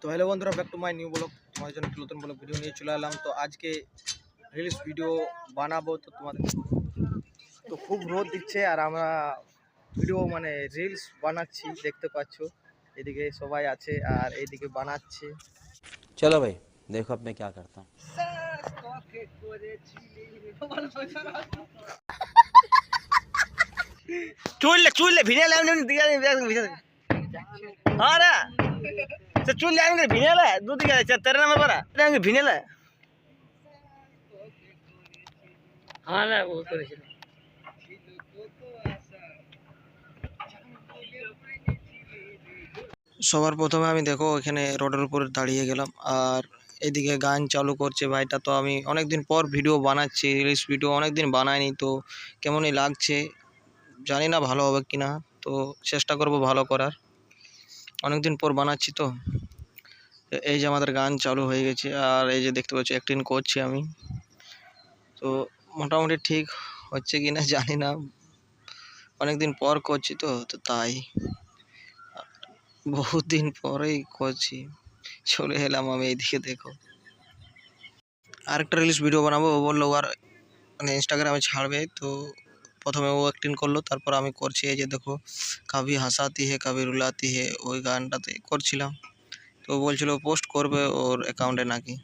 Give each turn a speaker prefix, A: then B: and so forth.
A: তো হ্যালো বন্ধুরা back to my new blog তোমাদের জন্য নতুন ব্লগ ভিডিও নিয়ে চলে এলাম। তো আজকে রিলস ভিডিও বানাবো তো তোমাদের। তো খুব রোদ দিচ্ছে আর আমরা ভিডিও মানে রিলস বানাচ্ছি দেখতে পাচ্ছ। এদিকে সবাই আছে আর এদিকে বানাচ্ছে।
B: চলো ভাই দেখো আপনি কে করতাম।
A: চুললে চুললে ভিড়ে
C: লাইন দিয়ে
A: সবার প্রথমে আমি দেখো এখানে রোডের উপর দাঁড়িয়ে গেলাম আর এদিকে গান চালু করছে ভাইটা তো আমি অনেক দিন পর ভিডিও বানাচ্ছি রিলস ভিডিও অনেক দিন বানাইনি তো কেমনই লাগছে জানি না ভালো হবে কি না তো চেষ্টা করব ভালো করার। অনেক দিন পর বানাচ্ছি তো। এই যে আমাদের গান চালু হয়ে গেছে, আর এই যে দেখতে পাচ্ছি অ্যাক্টিং করছি আমি। তো মোটামুটি ঠিক হচ্ছে কি না, জানি না। অনেক দিন পর করছি তো তো তাই। বহুত দিন পরেই করছি। চলে এলাম আমি এইদিকে, দেখো। আরেকটা রিলস ভিডিও বানাবো বলল, আর মানে ইনস্টাগ্রামে ছাড়বে। তো প্রথমে ও অ্যাক্টিং করল, তারপর আমি করছি এই যে দেখো, কাভি হাসাতি হে, কাভি রুলাতি হে, ওই গানটাতে করছিলাম। তো বলছিল পোস্ট করবে ওর অ্যাকাউন্টে নাকি?